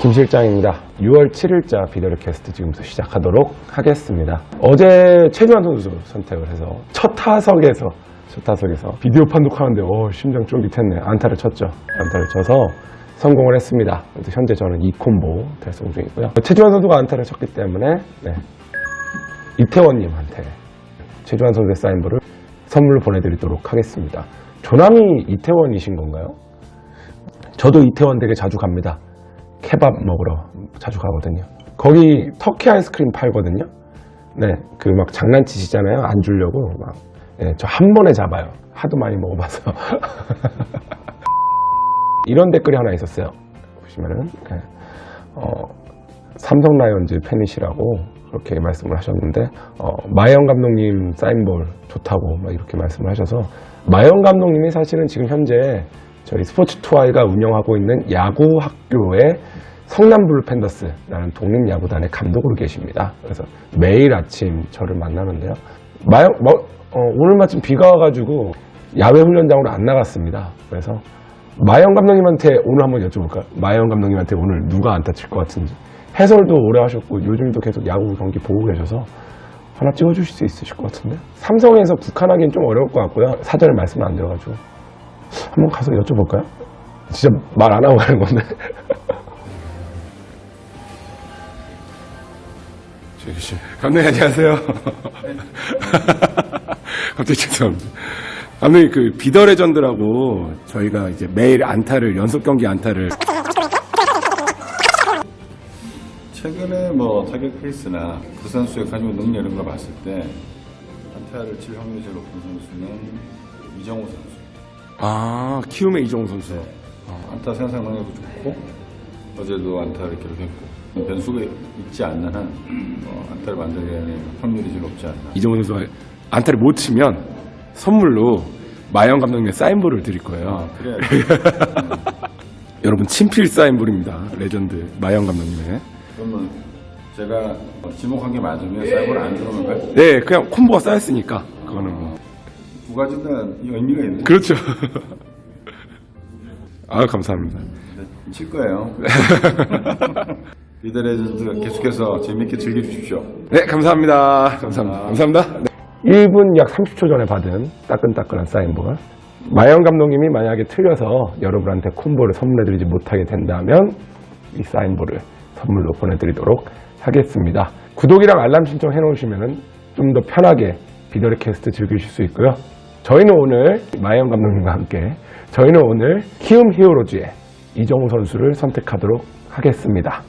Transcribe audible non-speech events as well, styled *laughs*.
김 실장입니다. 6월 7일자 비디오 캐스트 지금부터 시작하도록 하겠습니다. 어제 최주환 선수 선택을 해서 첫 타석에서 첫 타석에서 비디오 판독하는데 어, 심장 쫄깃했네. 안타를 쳤죠. 안타를 쳐서 성공을 했습니다. 현재 저는 2콤보 달성 중이고요. 최주환 선수가 안타를 쳤기 때문에 네, 이태원님한테 최주환 선수의 사인볼을 선물로 보내드리도록 하겠습니다. 조남이 이태원이신 건가요? 저도 이태원 되게 자주 갑니다. 케밥 먹으러 자주 가거든요. 거기 터키 아이스크림 팔거든요. 네, 그 막 장난치시잖아요. 안 주려고 막. 네, 저 한 번에 잡아요. 하도 많이 먹어봐서. *laughs* 이런 댓글이 하나 있었어요. 보시면은 네, 어, 삼성 라이온즈 팬이시라고 그렇게 말씀을 하셨는데 어, 마영 감독님 사인볼 좋다고 막 이렇게 말씀을 하셔서 마영 감독님이 사실은 지금 현재 저희 스포츠 투아이가 운영하고 있는 야구 학교의 성남 블루팬더스라는 독립 야구단의 감독으로 계십니다. 그래서 매일 아침 저를 만나는데요. 마영 뭐, 어, 오늘 마침 비가 와가지고 야외 훈련장으로 안 나갔습니다. 그래서 마영 감독님한테 오늘 한번 여쭤볼까요? 마영 감독님한테 오늘 누가 안타 칠 것 같은지. 해설도 오래 하셨고 요즘도 계속 야구 경기 보고 계셔서 하나 찍어주실 수 있으실 것 같은데? 삼성에서 북한하기는 좀 어려울 것 같고요. 사전에 말씀 안 드려가지고. 한번 가서 여쭤볼까요? 진짜 말 안 하고 가는 건데. *laughs* 저기 씨. 감독님 안녕하세요. *laughs* 갑자기 죄송합니다. 감독님 그 비더 레전드라고 저희가 이제 매일 안타를 연속 경기 안타를 최근에 뭐 타격 페이스나 그 선수의 가지고 능력 이런 걸 봤을 때 안타를 칠 확률이 제일 높은 선수는 이정우 선수. 아 키움의 이정우 선수. 안타 생산 능력도 좋고 어제도 안타를 기록했고 변수가 있지 않는 한 어, 안타를 만들어내는 확률이 제일 높지 않나. 이정우 선수가 안타를 못 치면 선물로 마영 감독님의 사인볼을 드릴 거예요. 그래. *laughs* 여러분 친필 사인볼입니다. 레전드 마영 감독님의. 그러면 제가 어, 지목한 게 맞으면 사이버를 안 주는 건가요? 네, 그냥 콤보가 쌓였으니까 그거는 뭐. 두 가지는 의미가 있네. 그렇죠. *laughs* 아 감사합니다. 칠 거예요. *laughs* 리더 레전드 계속해서 재밌게 즐겨주십시오. 네, 감사합니다. 감사합니다. 감사합니다. 네. 1분 약 30초 전에 받은 따끈따끈한 사인볼. 마영 감독님이 만약에 틀려서 여러분한테 콤보를 선물해드리지 못하게 된다면 이 사인볼을 선물로 보내드리도록 하겠습니다. 구독이랑 알람 신청 해놓으시면 좀 더 편하게 비더리 캐스트 즐기실 수 있고요. 저희는 오늘 마영 감독님과 함께 저희는 오늘 키움 히어로즈의 이정우 선수를 선택하도록 하겠습니다.